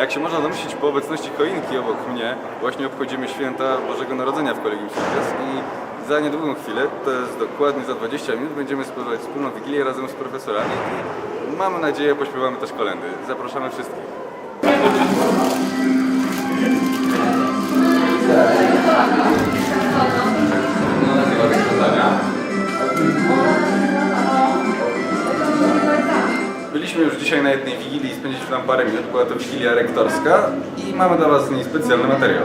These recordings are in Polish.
Jak się można domyślić po obecności choinki obok mnie, właśnie obchodzimy święta Bożego Narodzenia w Kolegium Fides i za niedługą chwilę, to jest dokładnie za 20 minut, będziemy spędzać wspólną wigilię razem z profesorami i mamy nadzieję pośpiewamy też kolendy. Zapraszamy wszystkich. Parę minut. Była to wigilia rektorska i mamy dla Was z niej specjalny materiał.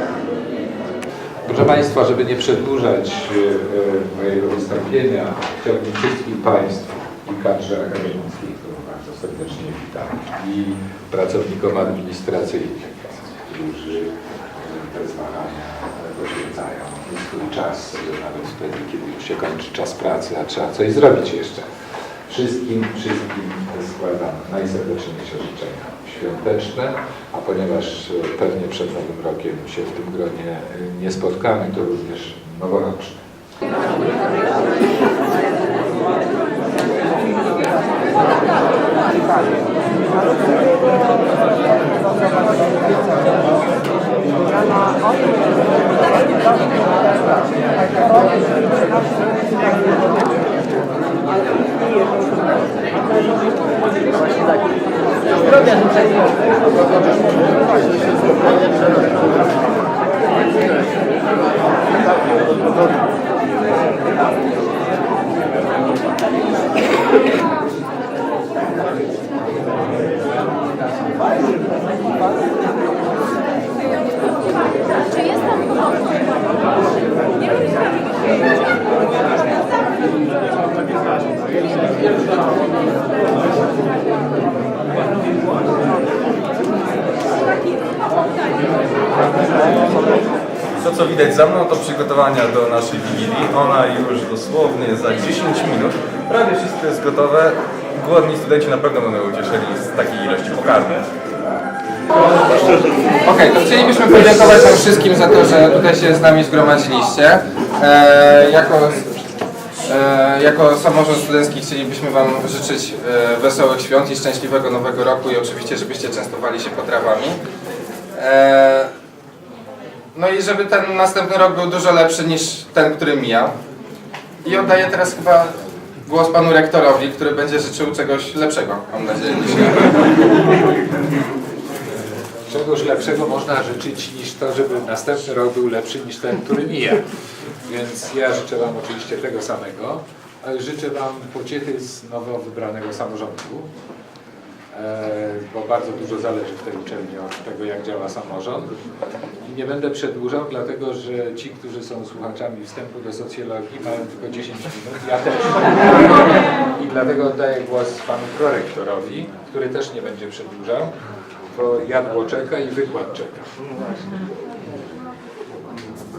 Proszę Państwa, żeby nie przedłużać e, e, mojego wystąpienia, chciałbym wszystkich Państw i kadrze akademickiej, którą bardzo serdecznie witam, i pracownikom administracyjnym, którzy bez wahania poświęcają swój czas, nawet wtedy, kiedy już się kończy czas pracy, a trzeba coś zrobić jeszcze. Wszystkim, wszystkim składam najserdeczniejsze życzenia świąteczne, a ponieważ e, pewnie przed Nowym Rokiem się w tym gronie e, nie spotkamy, to również noworoczne. Czy To co widać za mną to przygotowania do naszej wigilii. Ona już dosłownie za 10 minut. Prawie wszystko jest gotowe. Głodni studenci na pewno będą ucieszeni z takiej ilości pokarmu. Okej, to chcielibyśmy podziękować Wam wszystkim za to, że tutaj się z nami zgromadziliście. E, jako, e, jako samorząd studencki chcielibyśmy Wam życzyć e, wesołych świąt i szczęśliwego nowego roku i oczywiście, żebyście częstowali się potrawami. E, no i żeby ten następny rok był dużo lepszy niż ten, który mijał. I oddaję teraz chyba głos Panu Rektorowi, który będzie życzył czegoś lepszego, mam nadzieję. Czegoś lepszego można życzyć niż to, żeby następny rok był lepszy niż ten, który mija. Więc ja życzę Wam oczywiście tego samego, ale życzę Wam pociechy z nowo wybranego samorządu, bo bardzo dużo zależy w tej uczelni od tego, jak działa samorząd. I nie będę przedłużał, dlatego że ci, którzy są słuchaczami wstępu do socjologii, mają tylko 10 minut, ja też. I dlatego oddaję głos panu prorektorowi, który też nie będzie przedłużał, bo jadło czeka i wykład czeka.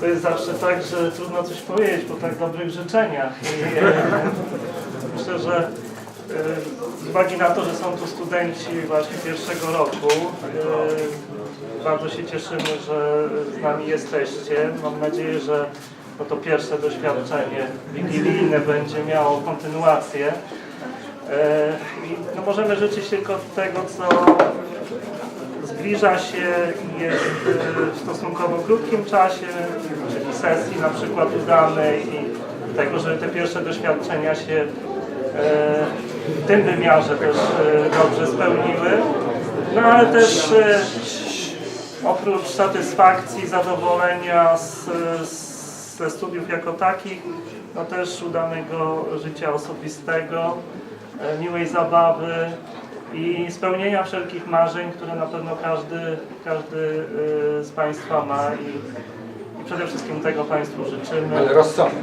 To jest zawsze tak, że trudno coś powiedzieć po tak dobrych życzeniach. I, e, myślę, że e, z uwagi na to, że są tu studenci właśnie pierwszego roku, e, bardzo się cieszymy, że z nami jesteście. Mam nadzieję, że to pierwsze doświadczenie wigilijne będzie miało kontynuację. I no możemy życzyć tylko tego, co zbliża się i jest y, w stosunkowo krótkim czasie, czyli sesji na przykład udanej i tego, żeby te pierwsze doświadczenia się w tym wymiarze też e, dobrze spełniły. No ale też e, oprócz satysfakcji, zadowolenia z, z, ze studiów jako takich, no też udanego życia osobistego, e, miłej zabawy i spełnienia wszelkich marzeń, które na pewno każdy, każdy z Państwa ma i przede wszystkim tego Państwu życzymy. Ale rozsądnie.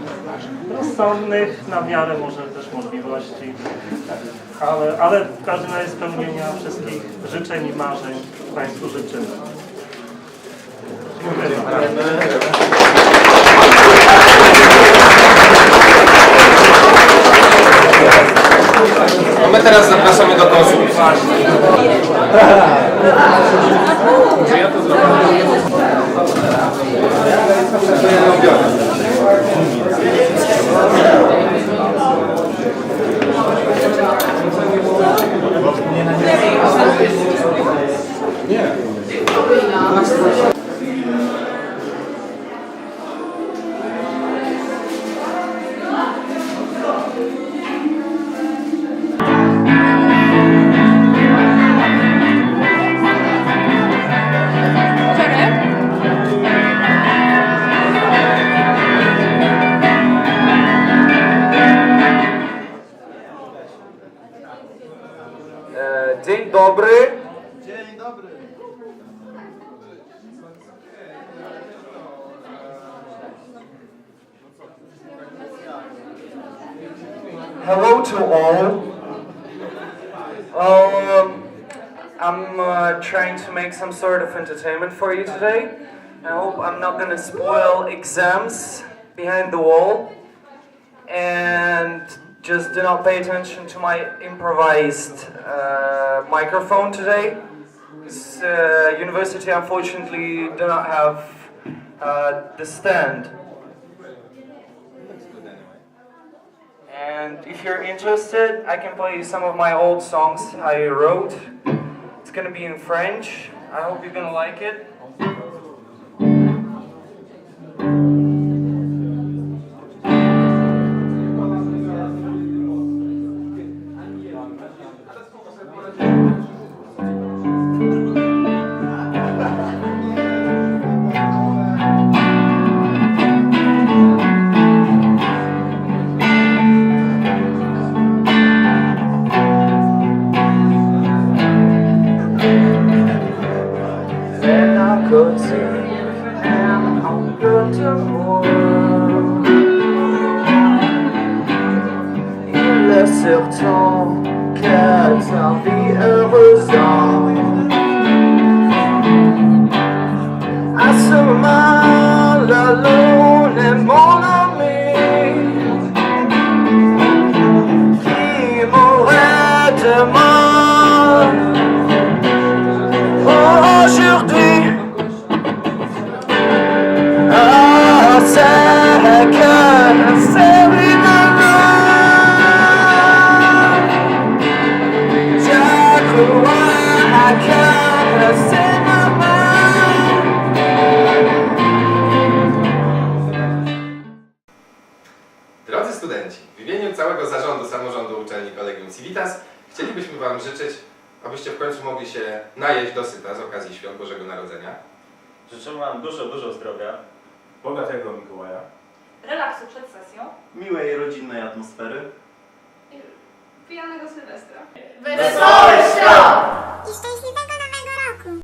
Rozsądnych, na miarę może też możliwości, ale, ale w każdym razie spełnienia wszystkich życzeń i marzeń Państwu życzymy. Dziękuję. No my teraz zapraszamy do konsultacji. Спасибо. Hello to all. Um, I'm uh, trying to make some sort of entertainment for you today. I hope I'm not gonna spoil exams behind the wall. And just do not pay attention to my improvised uh, microphone today. This uh, university unfortunately do not have uh, the stand. And if you're interested, I can play you some of my old songs I wrote. It's gonna be in French. I hope you're gonna like it. good to and I'm good to moi. Il est sur I'll be vie heureuse. Wam życzyć, abyście w końcu mogli się najeść dosyta z okazji Świąt Bożego Narodzenia. Życzymy Wam dużo, dużo zdrowia, Bogatego Mikołaja. Relaksu przed sesją. miłej rodzinnej atmosfery Pijanego Sylwestra. Wesołych świąt! I szczęśliwego